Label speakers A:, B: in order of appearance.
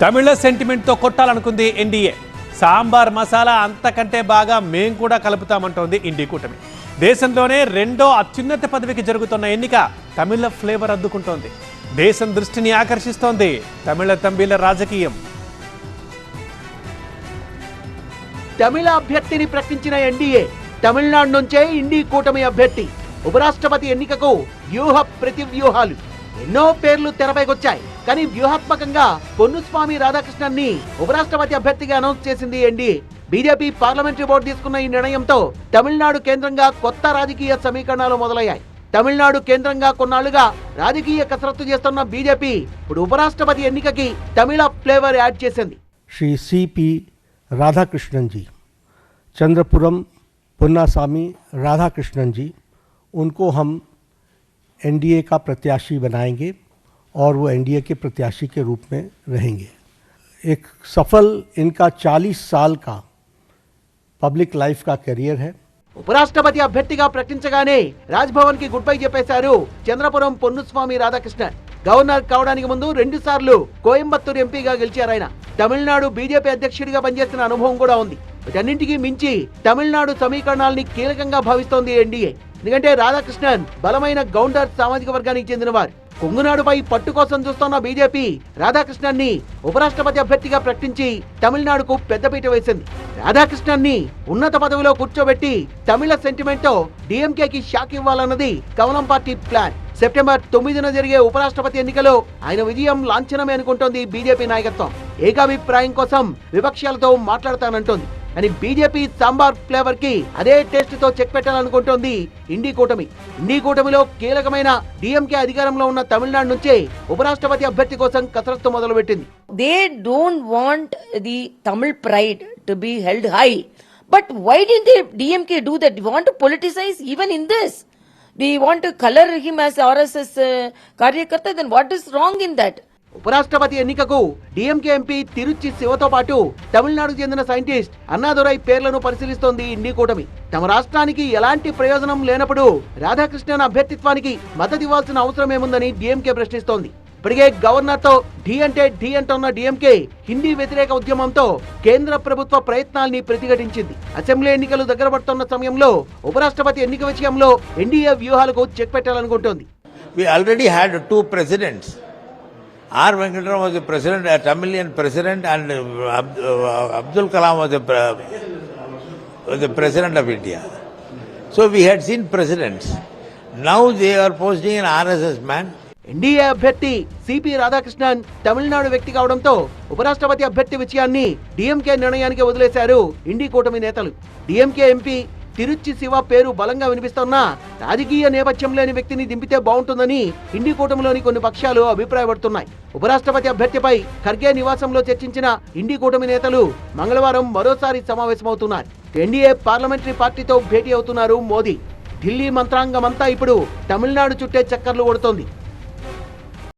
A: తమిళ సెంటిమెంట్తో కొట్టాలనుకుంది ఎన్డీఏ. సాంబార్ మసాలా అంతకంటే బాగా మేం కూడా కలుపుతామంటోంది ఇండి కూటమి. దేశంలోనే రెండో అత్యున్నత పదవికి జరుగుతున్న ఎన్నిక తమిళ ఫ్లేవర్ అద్దుకుంటోంది. దేశం దృష్టిని ఆకర్షిస్తోంది తమిళ తంబిల రాజకీయం.
B: తమిళ అభ్యర్థిని ప్రకటించిన ఎన్డీఏ తమిళనాడు నుంచే ఇండి కూటమి అభ్యర్థి. ఉపరాష్ట్రపతి ఎన్నికకు వ్యూహ ప్రతివ్యూహాలు. ఎన్నో పేర్లు తెరపైకొచ్చాయి కానీ వ్యూహాత్మకంగా పొన్నుస్వామి రాధాకృష్ణన్ ని ఉపరాష్ట్రపతి అభ్యర్థిగా అనౌన్స్ చేసింది ఎన్డీఏ బీజేపీ పార్లమెంటరీ బోర్డు తీసుకున్న ఈ నిర్ణయంతో తమిళనాడు కేంద్రంగా కొత్త రాజకీయ సమీకరణాలు మొదలయ్యాయి తమిళనాడు కేంద్రంగా కొన్నాళ్లుగా రాజకీయ కసరత్తు చేస్తున్న బీజేపీ ఇప్పుడు ఉపరాష్ట్రపతి ఎన్నికకి తమిళ ఫ్లేవర్ యాడ్ చేసింది
C: श्री सी पी राधाकृष्णन जी चंद्रपुरम पुन्नासामी राधाकृष्णन जी उनको हम एनडीए का प्रत्याशी बनाएंगे और वो एनडीए के प्रत्याशी के रूप में रहेंगे एक सफल इनका 40 साल का पब्लिक लाइफ का करियर है
B: ఉపరాష్ట్రపతి అభ్యర్థిగా ప్రకటించగానే రాజ్భవన్ కి గుడ్ బై చెప్పేశారు చంద్రపురం పొన్నుస్వామి రాధాకృష్ణన్ గవర్నర్ కావడానికి ముందు రెండు సార్లు కోయంబత్తూరు ఎంపీగా గెలిచారు ఆయన తమిళనాడు బీజేపీ అధ్యక్షుడిగా పనిచేస్తున్న అనుభవం కూడా ఉంది వీటన్నింటికీ మించి తమిళనాడు సమీకరణాల్ని కీలకంగా భావిస్తోంది ఎన్డీఏ ఎందుకంటే రాధాకృష్ణన్ బలమైన గౌండర్ సామాజిక వర్గానికి చెందినవారు. కొంగునాడుపై పట్టు కోసం చూస్తున్న బీజేపీ రాధాకృష్ణన్ని ఉపరాష్ట్రపతి అభ్యర్థిగా ప్రకటించి తమిళనాడుకు పెద్దపీట వేసింది. రాధాకృష్ణన్ని ఉన్నత పదవిలో కూర్చోబెట్టి తమిళ సెంటిమెంట్తో డిఎంకేకి షాక్ ఇవ్వాలన్నది కమలం పార్టీ ప్లాన్. సెప్టెంబర్ తొమ్మిదిన జరిగే ఉపరాష్ట్రపతి ఎన్నికలో ఆయన విజయం లాంఛనమే అనుకుంటోంది బీజేపీ నాయకత్వం. ఏకాభిప్రాయం కోసం విపక్షాలతో మాట్లాడతానంటోంది. కానీ బీజేపీ సాంబార్ ఫ్లేవర్కి అదే టేస్ట్తో చెక్ పెట్టాలనుకుంటోంది ఇండి కూటమి. ఇండి కూటమిలో కీలకమైన డిఎంకే అధికారంలో ఉన్న తమిళనాడు నుంచే ఉపరాష్ట్రపతి అభ్యర్థి కోసం కసరత్తు మొదలు పెట్టింది
D: they don't want the Tamil pride to be held high but why the DMK do that want politicise even in this we want colour him as RSS కార్యకర్త then what is wrong in that
B: ఉపరాష్ట్రపతి ఎన్నికకు DMK MP Trichy శివతో పాటు తమిళనాడుకు చెందిన scientist Annadurai పేర్లను పరిశీలిస్తోంది ఇండి కూటమి. తమ రాష్ట్రానికి ఎలాంటి ప్రయోజనం లేనప్పుడు రాధాకృష్ణన్ అభ్యర్థిత్వానికి మద్దతివ్వాల్సిన అవసరం ఏముందని డిఎంకే ప్రశ్నిస్తోంది. ఇప్పటికే గవర్నర్తో ఢీ అంటే ఢీ అంటున్న డిఎంకే హిందీ వ్యతిరేక ఉద్యమంతో కేంద్ర ప్రభుత్వ ప్రయత్నాల్ని ప్రతిఘటించింది. అసెంబ్లీ ఎన్నికలు దగ్గర పడుతున్న సమయంలో ఉపరాష్ట్రపతి ఎన్నిక విషయంలో ఎన్డీఏ వ్యూహాలకు చెక్ పెట్టాలనుకుంటోంది.
E: We already had two presidents. R Venkatarao was the president Tamilian president and Abdul Kalam was the president of India. So we had seen presidents now they are posting in RSS man
B: NDA అభ్యర్థి CP Radhakrishnan Tamil Nadu వ్యక్తి కావడంతో ఉపరాష్ట్రపతి అభ్యర్థి విషయాన్ని DMK నిర్ణయానికి వదిలేశారు ఇండి కూటమి నేతలు. డిఎంకే ఎంపీ తిరుచి శివ పేరు బలంగా వినిపిస్తున్నా రాజకీయ నేపథ్యం లేని వ్యక్తిని దింపితే బాగుంటుందని ఇండి కూటమిలోని కొన్ని పక్షాలు అభిప్రాయపడుతున్నాయి. ఉపరాష్ట్రపతి అభ్యర్థిపై ఖర్గే నివాసంలో చర్చించిన ఇండి కూటమి నేతలు మంగళవారం మరోసారి సమావేశమవుతున్నారు. ఎన్డీఏ పార్లమెంటరీ పార్టీతో భేటీ అవుతున్నారు మోదీ. ఢిల్లీ మంత్రాంగమంతా ఇప్పుడు తమిళనాడు చుట్టే చక్కర్లు కొడుతోంది.